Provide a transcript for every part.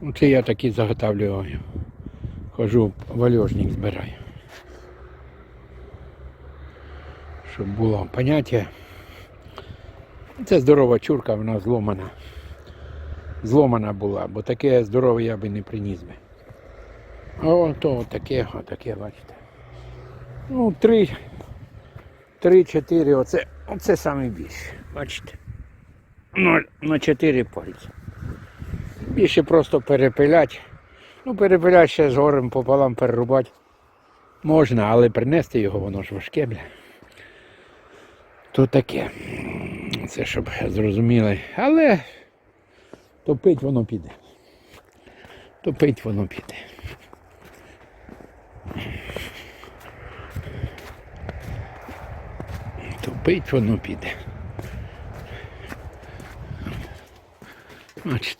Ну, Це я такі заготавлюю. Хожу, вальожник збираю. Щоб було поняття. Це здорова чурка, вона зломана. Зломана була, бо таке здорове я би не приніс би. А от то таке, отаке, бачите. Ну, три, три, чотири, оце, оце саме більше. Бачите? Ну, на чотири пальці. Більше просто перепилять. Ну, перепилять ще з горем пополам перерубати. Можна, але принести його, воно ж важке, бля. То таке. Це щоб зрозуміли. Але топить воно піде. Топить воно піде. Топить воно піде. Бачите.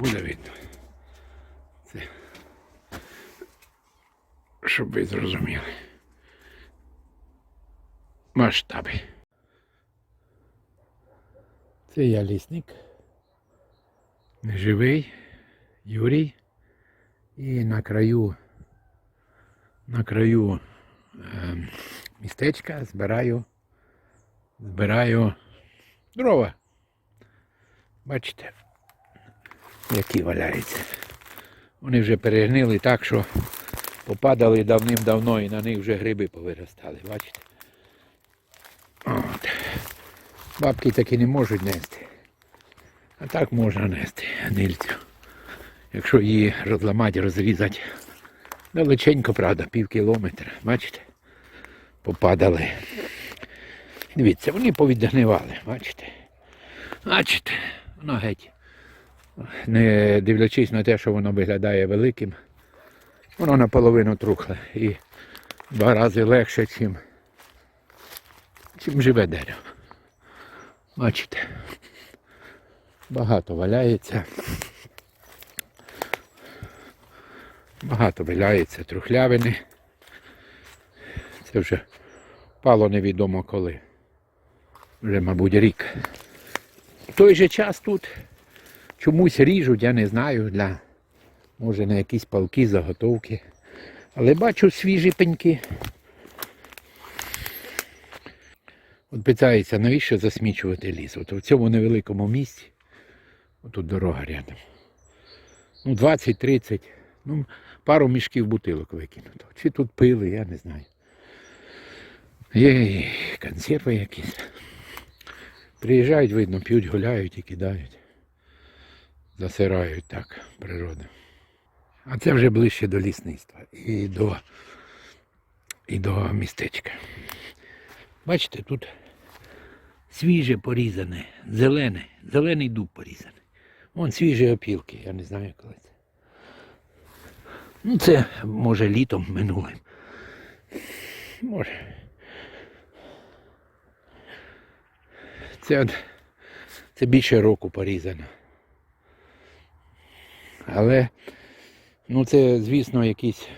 Буде видно. Це. Щоб ви зрозуміли. Масштаби. Це я лісник. Живий Юрій. І на краю, на краю е, містечка збираю, збираю дрова. Бачите, які валяються. Вони вже перегнили так, що попадали давним-давно і на них вже гриби повиростали, бачите? От. Бабки таки не можуть нести. А так можна нести гнильцю. Якщо її розламати, розрізати. Далеченько, правда, пів кілометра. Бачите? Попадали. Дивіться, вони повідгнивали, бачите? Бачите, воно геть. Не дивлячись на те, що воно виглядає великим, воно наполовину трухле і два рази легше, чим, чим живе дерево. Бачите? Багато валяється. Багато валяється трухлявини. Це вже пало невідомо коли. Вже, мабуть, рік. В той же час тут чомусь ріжуть, я не знаю, для може на якісь палки, заготовки. Але бачу свіжі пеньки. От питається, навіщо засмічувати ліс? От в цьому невеликому місці, отут дорога рядом. Ну, 20-30, ну, пару мішків бутилок викинуто. Чи тут пили, я не знаю. Є консерви якісь. Приїжджають, видно, п'ють, гуляють і кидають. Засирають так природу. А це вже ближче до лісництва і до, і до містечка. Бачите, тут свіже порізане, зелене, зелений дуб порізаний. Вон свіжі опілки, я не знаю коли це. Ну це може літом минулим. Може. Це, це більше року порізано. Але ну це, звісно, якісь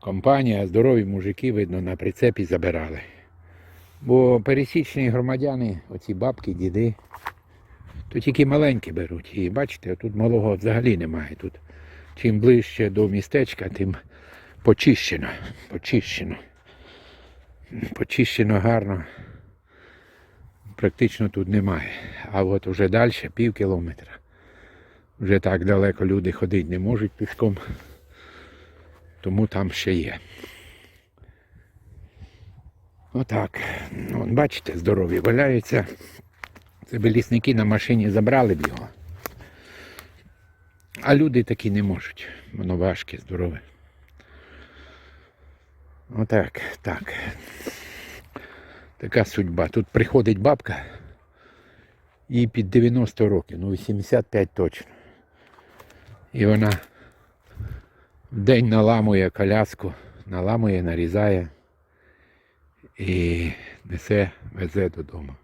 компанія, здорові мужики, видно, на прицепі забирали. Бо пересічні громадяни, оці бабки, діди, то тільки маленькі беруть. І бачите, тут малого взагалі немає. Тут чим ближче до містечка, тим почищено. Почищено. Почищено гарно. Практично тут немає. А от уже далі, пів кілометра. Вже так далеко люди ходити не можуть пішком. Тому там ще є. Отак. От бачите, здорові валяються. Це би лісники на машині забрали б його. А люди такі не можуть. Воно важке, здорове. Отак, так. Така судьба. Тут приходить бабка їй під 90 років, ну 85 точно. І вона в день наламує коляску, наламує, нарізає і несе, везе додому.